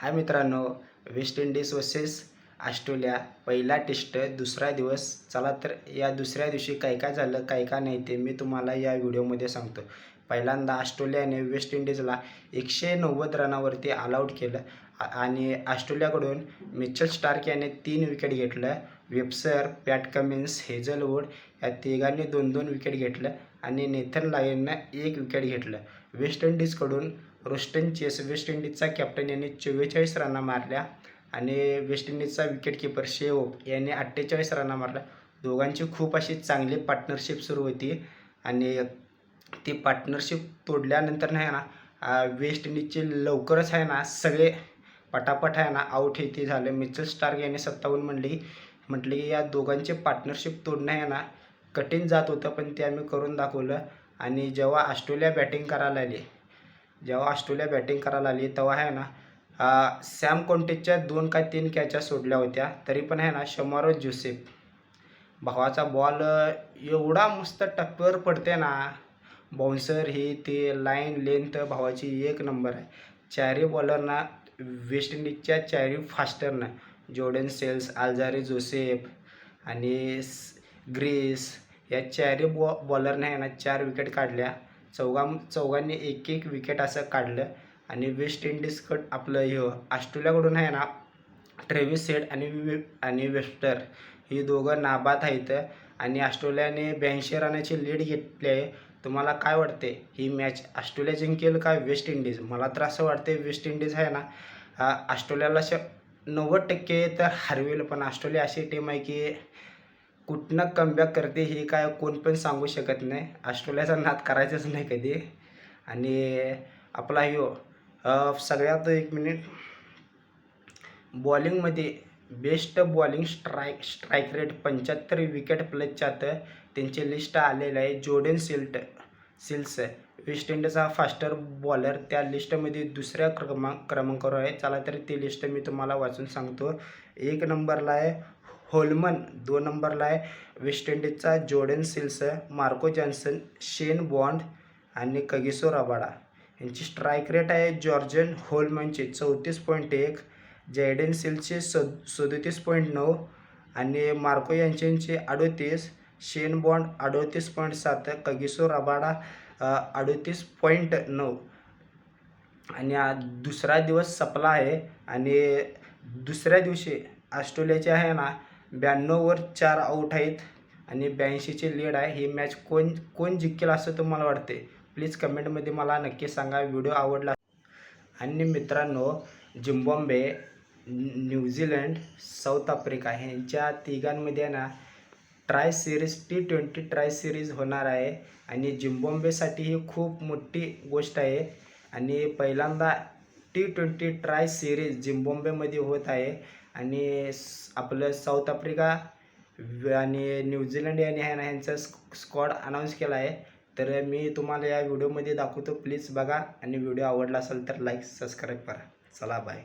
हाय मित्रांनो West Indies versus Australia पहिला test दुसरा दिवस. चला तर या दुसऱ्या दिवशी काय काय झालं काय काय नाही ते मी तुम्हाला या व्हिडिओमध्ये सांगतो. पहिल्यांदा ऑस्ट्रेलियाने वेस्ट इंडिजला एकशे नव्वद रनावरती ऑलआउट केलं. आणि ऑस्ट्रेलियाकडून मिचल स्टार्क याने तीन विकेट घेतलं. वेबसर पॅट कमिन्स हेझलवूड या तिघांनी दोन दोन विकेट घेतलं. आणि नेथन लायननं एक विकेट घेतलं. वेस्ट इंडिजकडून रोस्टन चेस वेस्ट इंडिजचा कॅप्टन यांनी चव्वेचाळीस रना मारल्या. आणि वेस्ट इंडिजचा विकेट किपर याने यांनी अठ्ठेचाळीस रना मारल्या. दोघांची खूप अशी चांगली पार्टनरशिप सुरू होती. आणि ती पार्टनरशिप तोडल्यानंतर नाही ना वेस्ट इंडिजचे लवकरच आहे ना सगळे पटापट आहे ना आऊट हे ते झाले. मिचल स्टार्क यांनी सत्तावन्न म्हणली. म्हटले की या दोघांचे पार्टनरशिप तोडणं आहे ना कठीण जात होतं पण ते आम्ही करून दाखवलं. आणि जेव्हा ऑस्ट्रेलिया बॅटिंग करायला आली जेव्हा ऑस्ट्रेलिया बॅटिंग करायला आली तेव्हा आहे ना सॅम कॉन्टेजच्या दोन का तीन कॅचा सोडल्या होत्या. तरी पण आहे ना शमारो जोसेफ भावाचा बॉल एवढा मस्त टप्प्यावर पडते ना बाउन्सर ही ते लाईन लेंथ भावाची एक नंबर आहे. चॅरी बॉलरना वेस्ट इंडिजच्या चॅरी फास्टरनं जोर्डन सेल्स आल्झारे जोसेफ आणि ग्रीस या चारी बॉ बॉलरने आहे ना चार विकेट काढल्या. चौघा चौघांनी एक एक विकेट असं काढलं आणि वेस्ट इंडिजकड आपलं हे ऑस्ट्रेलियाकडून आहे ना ट्रेव्हिस सेट आणि वे आणि वेस्टर ही दोघं नाबाद आहेत आणि ऑस्ट्रेलियाने ब्याऐंशी रनाची लीड घेतली आहे. तुम्हाला काय वाटते? ही मॅच ऑस्ट्रेलिया जिंकेल का वेस्ट इंडिज मला तर असं वाटते वेस्ट इंडिज आहे ना. ऑस्ट्रेलियाला श नव्वद टक्के तर हरवेल पण ऑस्ट्रेलिया अशी टीम आहे की कुठनं कमबॅक करते हे काय कोण पण सांगू शकत नाही. ऑस्ट्रेलियाचा नाद करायचाच नाही कधी. आणि आपला ह्यो सगळ्यात एक minute बॉलिंगमध्ये best bowling strike strike rate पंच्याहत्तर विकेट प्लसच्यात त्यांची लिस्ट आलेलं आहे. जोडेन सिल्ट सिल्स वेस्ट इंडिजचा फास्टर बॉलर त्या लिस्टमध्ये दुसऱ्या क्रमांक क्रमांकावर आहे. चला तर ती लिस्ट मी तुम्हाला वाचून सांगतो. एक नंबरला आहे होलमन. दोन नंबरला आहे West इंडिजचा Jordan Seales Marco Jansen Shane Bond आणि कगिसो रबाडा. यांची स्ट्राईक रेट आहे जॉर्जन होलमनचे चौतीस पॉईंट एक जयडेन सिल्सचे सद सदोतीस पॉईंट नऊ आणि मार्को यांचे अडोतीस. शेन बॉन्ड अडोतीस पॉईंट सात कगिसो रबाडा अडोतीस पॉईंट नऊ. आणि दुसरा दिवस सपला आहे आणि दुसऱ्या दिवशी ऑस्ट्रेलियाचे आहे ना ब्याण्णववर चार आऊट आहेत आणि ब्याऐंशीचे लीड आहे. ही मॅच कोण कोण जिंकेल असं तुम्हाला वाटते प्लीज कमेंटमध्ये मला नक्की सांगा. व्हिडिओ आवडला आणि मित्रांनो झिम्बॉम्बे न्यूझीलंड साऊथ आफ्रिका ह्यांच्या तिघांमध्ये ना tri series T twenty tri series होणार आहे. आणि जिम्बॉम्बेसाठी ही खूप मोठी गोष्ट आहे. आणि पहिल्यांदा टी ट्वेंटी ट्राय सिरीज जिम्बॉम्बेमध्ये होत आहे. आणि आपलं साऊथ आफ्रिका आणि न्यूझीलंड यांनी ह्या ह्यांचा स्कॉड अनाऊन्स केला आहे. तर मी तुम्हाला या व्हिडिओमध्ये दाखवतो. प्लीज बघा. आणि व्हिडिओ आवडला असेल तर लाईक सबस्क्राईब करा. चला बाय.